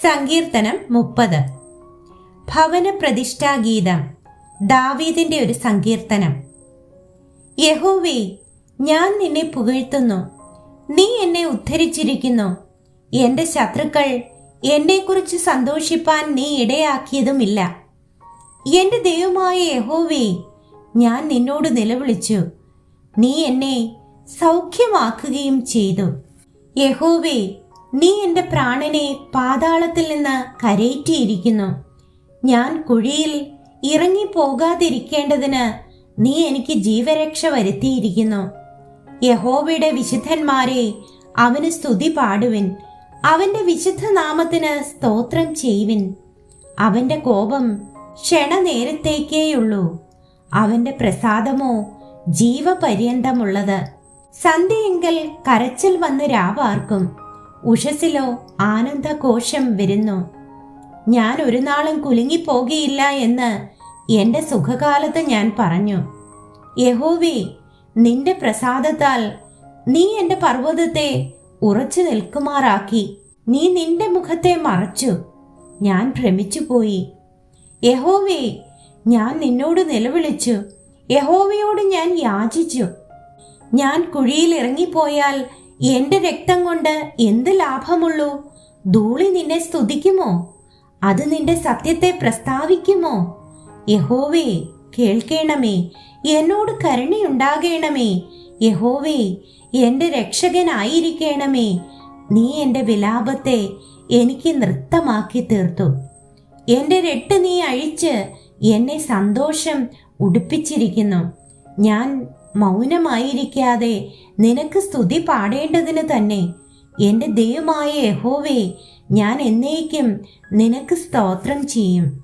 സങ്കീർത്തനം മുപ്പത്. ഭവന പ്രതിഷ്ഠാഗീതം ദാവീദിന്റെ ഒരു സങ്കീർത്തനം. യഹോവേ ഞാൻ നിന്നെ പുകഴ്ത്തുന്നു. നീ എന്നെ ഉദ്ധരിച്ചിരിക്കുന്നു. എന്റെ ശത്രുക്കൾ എന്നെക്കുറിച്ച് സന്തോഷിപ്പാൻ നീ ഇടയാക്കിയതുമില്ല. എന്റെ ദൈവമായ യഹോവേ ഞാൻ നിന്നോട് നിലവിളിച്ചു. നീ എന്നെ സൗഖ്യമാക്കുകയും ചെയ്തു. യഹോവേ നീ എന്റെ പ്രാണനെ പാതാളത്തിൽ നിന്ന് കരയറ്റിയിരിക്കുന്നു. ഞാൻ കുഴിയിൽ ഇറങ്ങിപ്പോകാതിരിക്കേണ്ടതിന് നീ എനിക്ക് ജീവരക്ഷ വരുത്തിയിരിക്കുന്നു. യഹോവയുടെ വിശുദ്ധന്മാരെ അവന് സ്തുതി പാടുവിൻ. അവന്റെ വിശുദ്ധ നാമത്തിന് സ്തോത്രം ചെയ്യുവിൻ. അവന്റെ കോപം ക്ഷണനേരത്തേക്കേയുള്ളൂ. അവന്റെ പ്രസാദമോ ജീവപര്യന്തമുള്ളത്. സന്ധ്യയെങ്കിൽ കരച്ചിൽ വന്ന് രാവാർക്കും. ഉഷസിലോ ആനന്ദഘോഷം വരുന്നു. ഞാൻ ഒരു നാളും കുലുങ്ങിപ്പോകിയില്ല എന്ന് എന്റെ സുഖകാലത്ത് ഞാൻ പറഞ്ഞു. യഹോവേ നിന്റെ പ്രസാദത്താൽ നീ എന്റെ പർവതത്തെ ഉറച്ചു നിൽക്കുമാറാക്കി. നീ നിന്റെ മുഖത്തെ മറച്ചു. ഞാൻ ഭ്രമിച്ചുപോയി. യഹോവേ ഞാൻ നിന്നോട് നിലവിളിച്ചു. യഹോവയോട് ഞാൻ യാചിച്ചു. ഞാൻ കുഴിയിൽ ഇറങ്ങിപ്പോയാൽ എന്റെ രക്തം കൊണ്ട് എന്ത് ലാഭമുള്ളൂ? ധൂളി നിന്നെ സ്തുതിക്കുമോ? അത് നിന്റെ സത്യത്തെ പ്രസ്താവിക്കുമോ? യഹോവേ കേൾക്കേണമേ. എന്നോട് കരുണയുണ്ടാകേണമേ. യഹോവേ എന്റെ രക്ഷകനായിരിക്കണമേ. നീ എന്റെ വിലാപത്തെ എനിക്ക് നൃത്തമാക്കി തീർത്തു. എന്റെ രട്ട് നീ അഴിച്ച് എന്നെ സന്തോഷം ഉടുപ്പിച്ചിരിക്കുന്നു. ഞാൻ മൗനമായിരിക്കാതെ നിനക്ക് സ്തുതി പാടേണ്ടതിന് തന്നെ. എന്റെ ദൈവമായ യഹോവേ ഞാൻ എന്നേക്കും നിനക്ക് സ്തോത്രം ചെയ്യും.